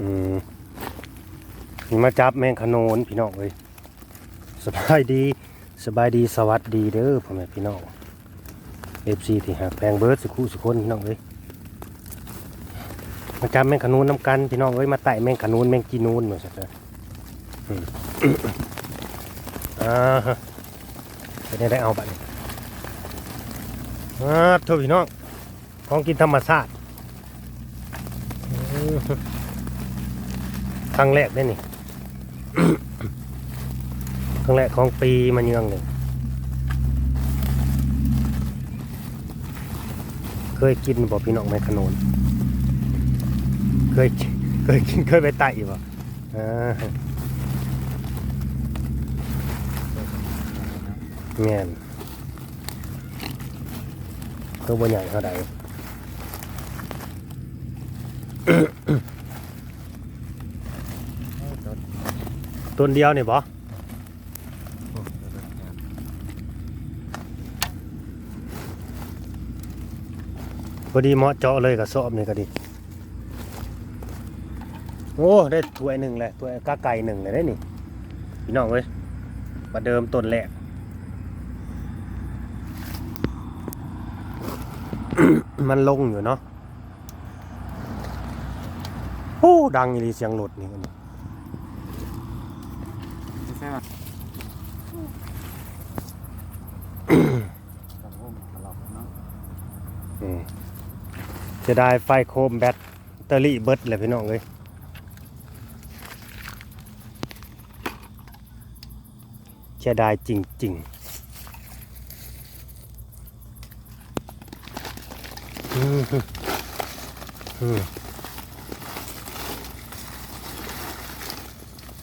อืมนี่มาจับแมงขนนพี่น้องเอ้ยสบายดีสบายดีสวัสดีเด้อพ่อแม่พี่น้องเอฟซีที่หักแพงเบิร์ดสุขุสุคนพี่น้องเอ้ยมาจับแมงขนูนน้ำกันพี่น้องเอ้ยมาไต่แมงขนูนแมงกีนูนเหมือนกันอืมอ่าฮะได้ได้เอาบัตรอ่าโทษพี่น้องของกินธรรมชาติ ครั้งแรกได้นี่ครั้งแรกของปีมันยังเลยเคยกินบ่พี่น้องแมงขนูนเคยกินเคยกินเคยไปไต่บ่อ่าแม่นตัวบ่ใหญ่เท่าใด ต้นเดียวนี่บ่พอดีเหมาะเจาะเลยกับสอบนี่ก็ดี โอ้ ได้ถ้วยหนึ่งแหละถ้วยกาไก่หนึ่งเลยได้นี่พี่น้องเว้ยประเดิมต้นแรกมันลงอยู่เนาะ โอ้ ดังอีลีเสียงรถนี่กันไม่ใช่ว่าสังคมตลอดเนาะอืมจะได้ไฟโคมแบตเตอรี่เบิดเลยพี่น้องเลยจะได้จริงๆอืมอืม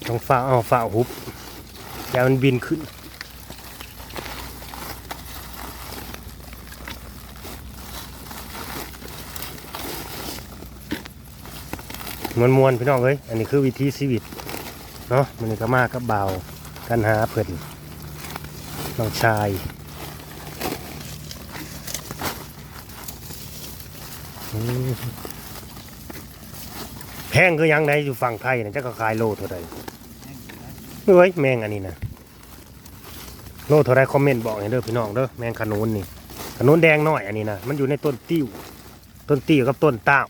ต้องฝ่าเอาฝ่าหุบอย่ามันบินขึ้น มวนมวนพี่น้องเอ้ยอันนี้คือวิธีชีวิตเนาะมันนี่ก็มากับเบากันหาเพิ่นน้องชายแพงคือยังไงอยู่ฝั่งไทยนะจะก็ขายโลเท่าใดเฮ้ยแมงอันนี้นะโลเท่าไรคอมเมนต์บอกให้เด้อพี่น้องเด้อแมงขนุนนี่ขนุนแดงหน้อยอันนี้นะมันอยู่ในต้นติ้วต้นติ้วกับต้นเต้าว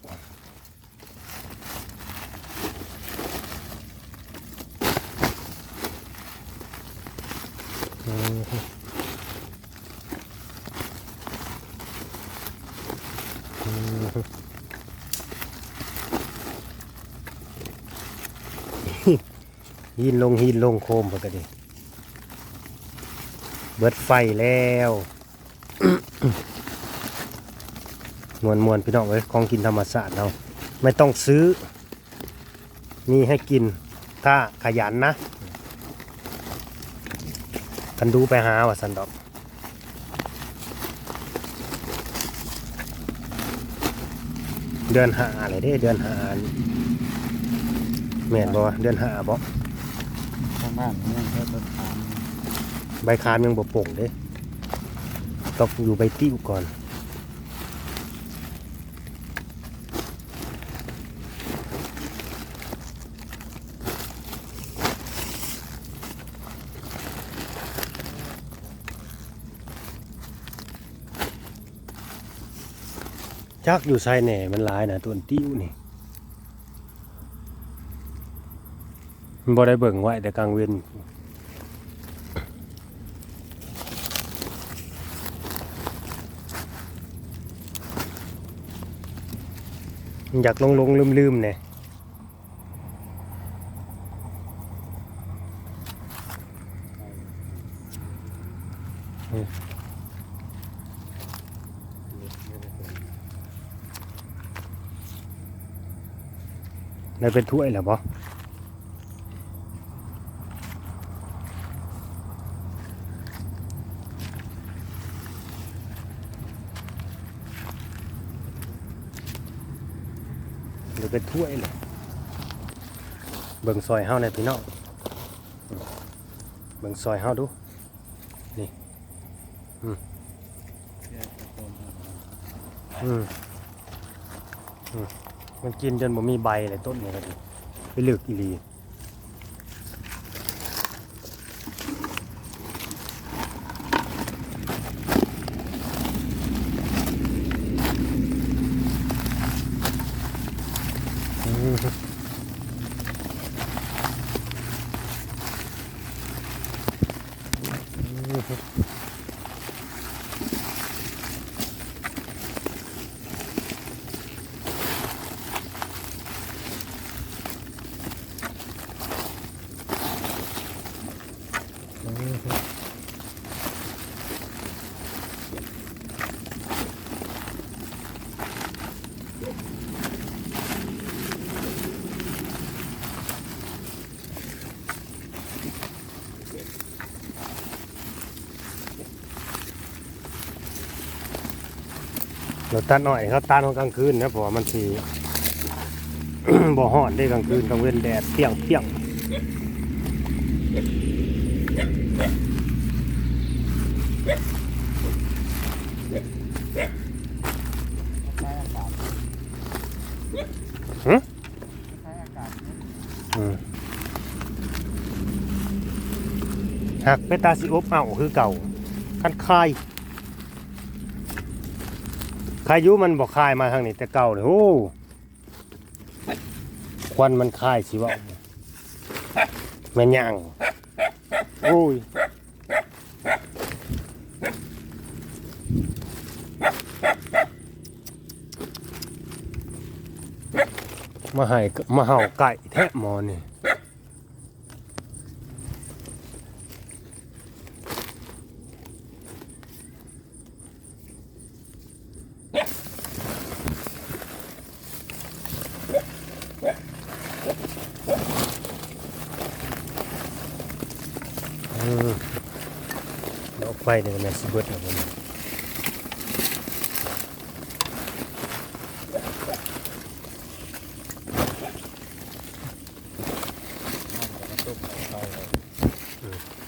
อืมอืม หินลงหินลงโคมปกติเบิดไฟแล้วมวนมวนพี่น้องเอ้ยของกินธรรมศาสตร์เราไม่ต้องซื้อ มีให้กินถ้าขยันนะ กันดูไปหาว่าสันดอกเดือนหาอะไรเด้เดือนหาแม่นบ่วะเดือนหาบ่ข้างบ้านเนี่ยก็ต้นขามใบคามยังบ่โป่งเด้ต้องอยู่ใบติ้วก่อน จักอยู่ไซแหน่มันหลายนะต้นติ้วนี่มันบ่ได้เบิ่งไว้แต่กลางเว้นอยากลงลงลืมลืมๆเนี่ย ได้เป็นถ้วยแล้วบ่ได้เป็นถ้วยเลยเบิ่งซอยเฮาในอยพี่น้องเบิ่งซอยเฮาดูเพื่อตะโกนอืมอืม มันกินจนบ่มีใบเลยต้นนี้ก็ดีไปเลือกอีลีอืม เราตัดหน่อยเขาตัดกลางคืนนะเพราะว่ามันสี บ่ฮ้อนได้กลางคืนกลางเว้นแดดเปรี้ยงเปรี้ยง ใช้อากาศ หักไปตาสิอบเอาคือเก่าคันคายคายุมันบอกคายมาทางนี้แต่เก่าเลยโอ้ควันมันคายสิว่าแม่นยังโอ้ย มาให้มาเห่าไก่แทะมอนี่ออกไฟเนี่ยแม่สิเบิดแล้วมันมันจะกระตุกเข้าไปเลย อื้อหืออื้อหือหือ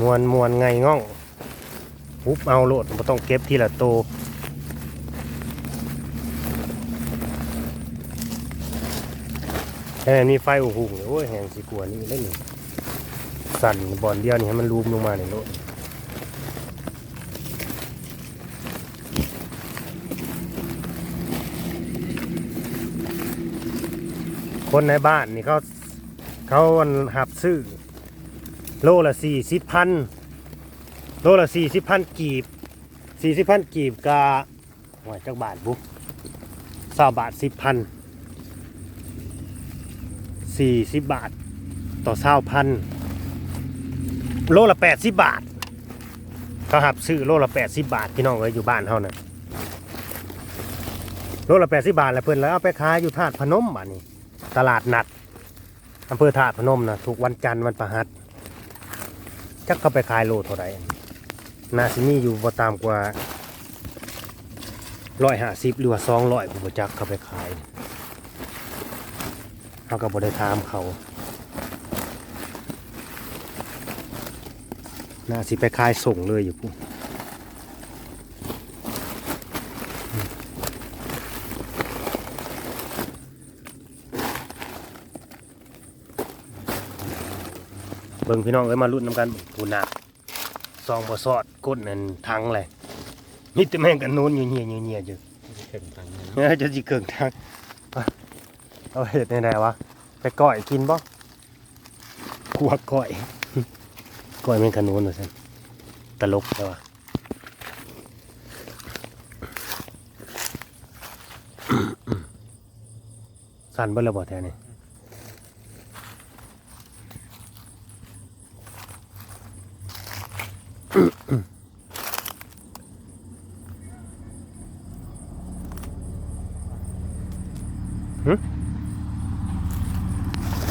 มวนมวนไงง่องปุ๊บเอาโหลดบ่ต้องเก็บทีละโตแต่มันมีไฟอุ่งๆโอ้ยแหงสิกลัวนี่เล่นนี่สั่นบอลเดียวนี่ให้มันรูมลงมาในโลด คนในบ้านนี่เขาเขาหับซื้อ โลละสี่สิบพันโลละสี่สิบพันกีบสี่สิบพันกีบกาหวยจักบาทบุ๊กสาบาทสิบพันสี่สิบบาทต่อเศร้าพันโลละแปดสิบบาทเขาหับซื้อโลละแปดสิบบาทพี่น้องเอ้ยอยู่บ้านเท่านั้นโลละแปดสิบบาทแล้วเพิ่อนแล้วเอาไปขายอยู่ธาตุพนมบ้านนี้ ตลาดนัดอำเภอธาตุพนมนะทุกวันจันทร์วันประหัสจักเข้าไปขายโลเท่าไหร่นาซิมีอยู่บ่ตามกว่าร้อยห้าสิบหรือว่าสองร้อยผมจักเข้าไปขายเขาก็บ่ได้ถามเขาน่าสิไปขายส่งเลยอยู่ปุ๊ เบิ่งพี่น้องเอ้ยมาลุ้นน้ำกันผู้หนักซองบ่ซอดก้นนั่นทังเลยนี่แต่แม่งกันโน้นอยู่เงียๆเงียๆอยู่เข็มทางนี้เออจะจิเกิงทางเอาเอาเห็ดในไหนวะไปก่อยกินบ่กลัวก่อยก่อยแม่งขนุนเหรอสันตลกใช่ปะสั่นเบิ่แล้วบ่แท้นี่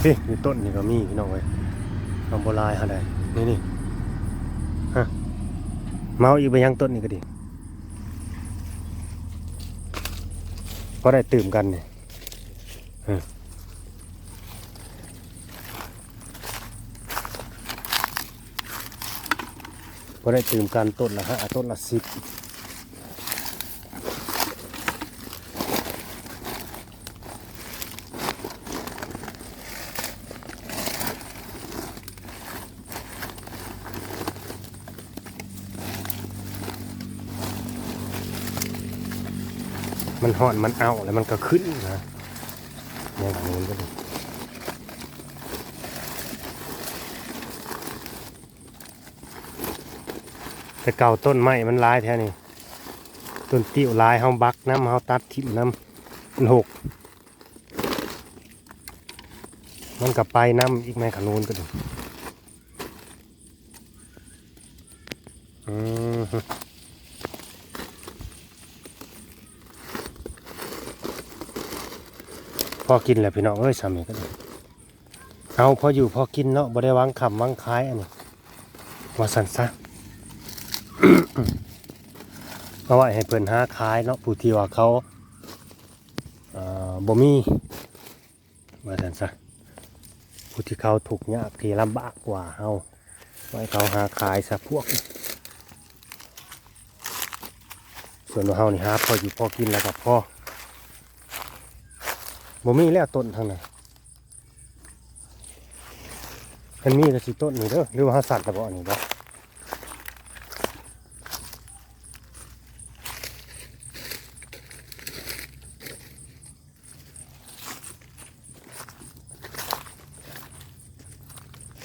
พี่อยู่ต้นนี่ก็มีพี่น้องเว้ยทำโบราณอะไรนี่นี่ฮะเมาอีกไปยังต้นนี่ก็ดีก็ได้ตื่มกันเนี่ยเออก็ได้ตื่มกันต้นละฮะต้นละสิบ มันห่อนมันเอาแล้วมันก็ขึ้นนะอย่างนี้ก็ดีแต่เก่าต้นไม้มันลายแท้นี่ต้นติ้วลายเฮาบักน้ำเฮาตัดทิ่มน้ำมันหก มันกลับไปน้ำอีกแม่ขนูนก็ดู พอกินแหละพี่น้องเอ้ยสามีก็ดูเอาพออยู่พอกินเนาะบ่ได้วางคำวางคายอันนี้ว่าสันซะเอาไว้ให้เพิ่นหาขายเนาะผู้ที่ว่าเขาเอ่อบ่มีว่าสันซะผู้ที่เขาถูกยากที่ลำบากกว่าเฮาไว้เขาหาขายซะพวก ส่วนว่าเฮานี่หาพออยู่พอกินแล้วกับพ่อ บ่มีแล้วต้นทางไหนมันมีก็สิต้นนี่เด้อหรือว่าเฮาสัตว์ตะบ่อนนี้บ่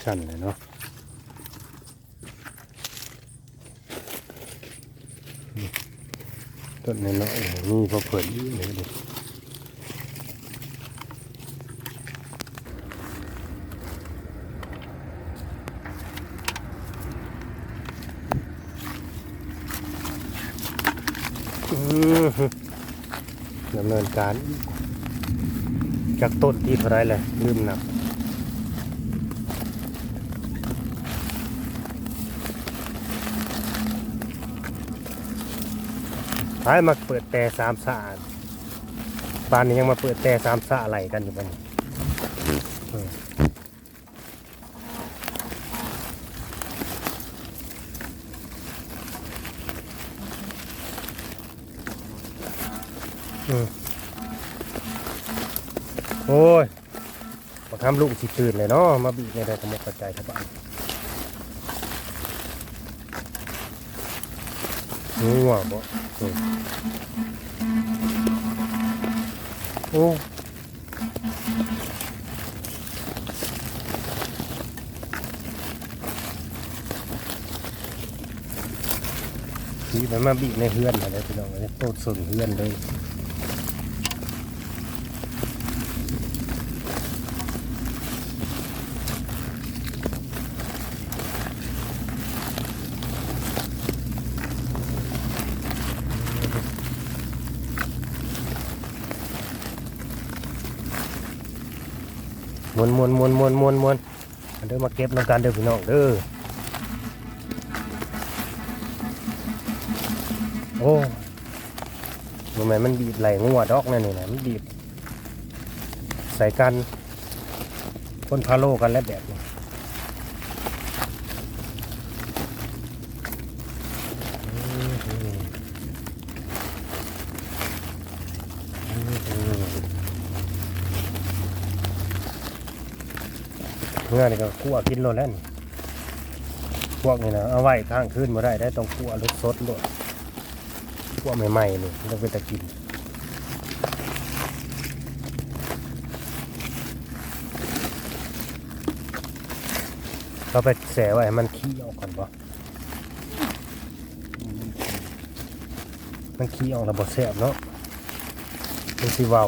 สั่นเลยเนาะนี่ต้นน้อยๆนี่พอเปิดอีกเลยเด้อ อืมฮึ ดำเนินการอีกจากต้นที่เท่าไรเลยลืมนับไปมาเปิดแต่สามสะบ้านนี้ยังมาเปิดแต่สามสะอะไรกันอยู่บ้านนี้เอออืม โอ้ยมาทำลูกสิตื่นเลยเนาะมาบีในใดขโมยกระจายทั้งบ้านงัวบ่อืมโอ้บีมันมาบีในเฮือนอะไรพี่น้องเลยโตดส่วนเฮือนเลย วนมวนมวนมวนมวนมวนเด้อมาเก็บน้ำกันเด้อพี่น้องเด้อโอ้มันม่นมันบีบไหลงัวดอกนั่นนี่นะมันบีบใส่กันพ่นพาโลกันแล้วแบบนี้อื้อหืออื้อหือ เงื่อนี่ก็คั่วกินโลดแล้วนี่พวกนี้นะเอาไว้ข้างคืนมาได้ได้ต้องคั่วรสสดโลดคั่วใหม่ๆนี่ต้องไปตะกินเราไปแสไว้ให้มันขี้ออกก่อนปะมันขี้ออกแล้วบ่แสบเนาะมันสิเวา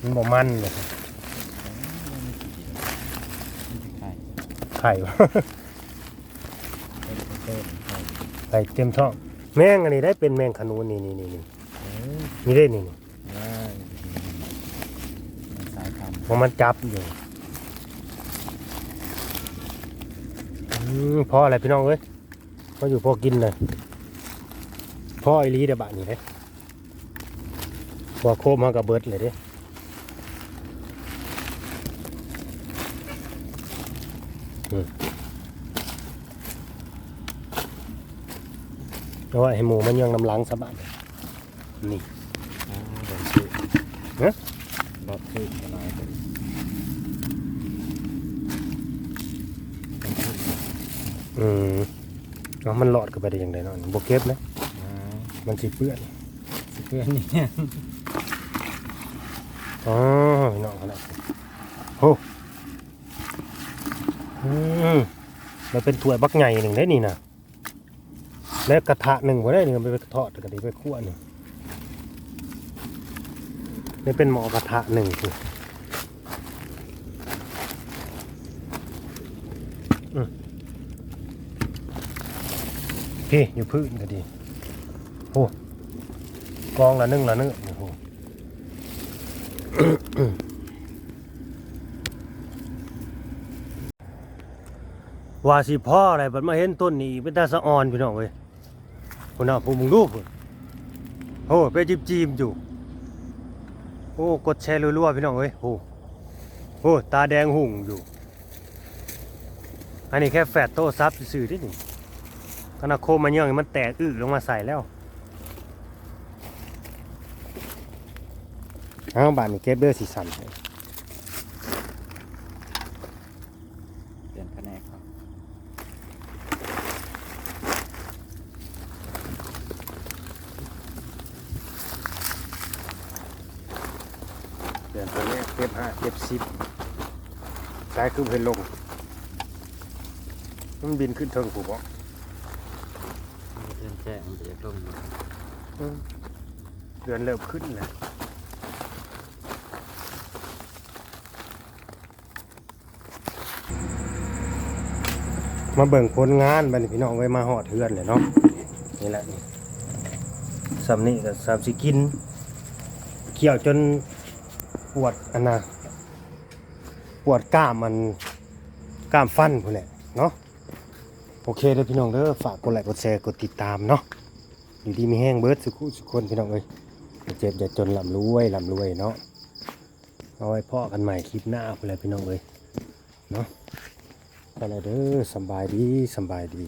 มันบ่มันเลย ไข่ไข่วะเต้นไข่เต็มท้อง แมงอันนี้ได้เป็นแมงขนูนนี่นี่นี่นี่นี่ได้นี่นี่ได้มันสายพันธุ์เพราะมันจับอยู่อืมพออะไรพี่น้องเอ้ยพออยู่พอกินเลยพ่อไอรีเดบะนี่เลยบ่โคมากับเบิร์ดเลยเด้ อืมเอาไว้ให้หมูมันยังน้ำหลังสะบัดนี่อ๋อเดี๋ยวซื้อฮะรถซื้อมาหน่อยเป็นเป็นขึ้นอืมเอามันหลอดกันไปได้ยังไงเนาะบ่เก็บนะอ่ามันสิเปื้อนสิเพื่อนนี่เนี่ยอ๋อพี่น้องขนาดโอ้ อืมมันเป็นถ้วยบักใหญ่หนึ่งได้นี่นะแล้วกระทะหนึ่งบ่ได้นี่มันไปทอดกันดีไปคั่วหนึ่งนี่เป็นหม้อกระทะหนึ่งคือพี่อยู่พื้นก็ดีโอ้กองละนึ่งละนึ่งโอ้โห ว่าสิพ่ออะไรบัดมาเห็นต้นนี้เป็นตาสะออนพี่น้องเว้ยคนน่ะผมมึงรูปโอ้ไปจิบจีมอยู่โอ้กดแชร์รัวๆพี่น้องเว้ยโอ้โอ้ตาแดงหุ่งอยู่ อันนี้แค่แฟดโต้ซับซื่อที่นี่ขนาดโคมันยังมันแตกอื้อลงมาใส่แล้วเอาบานนี้เก็บเด้อสีสันเลย แผนกครับเดือนตัวนี้เก็บห้าเก็บสิบสายคือเพิ่นลง มันบินขึ้นเทิงผูกบ่เรื่องแจ้งเดี๋ยวลงอยู่เดือนเริ่มขึ้นแล้ว มาเบิ่งผลงานบัดนี้พี่น้องไว้มาหอดเฮือนเลยเนาะนี่แหละนี่สำนี่กับสามสิกินเกี่ยวจนปวดอันนะปวดกล้ามมันกล้ามฟันพุ่นแหละเนาะโอเคเด้อพี่น้องเด้อฝากกดไลค์กดแชร์กดติดตามเนาะอยู่ดีมีแห้งเบิร์ดสุขุสุขคนพี่น้องเอ้ยเจ็บอย่าจนลำรวยลำรวยเนาะเอาไว้พ่อกันใหม่คลิปหน้าพุ่นแหละพี่น้องเอ้ยเนาะ ไปเลยเด้อสบายดีสบายดี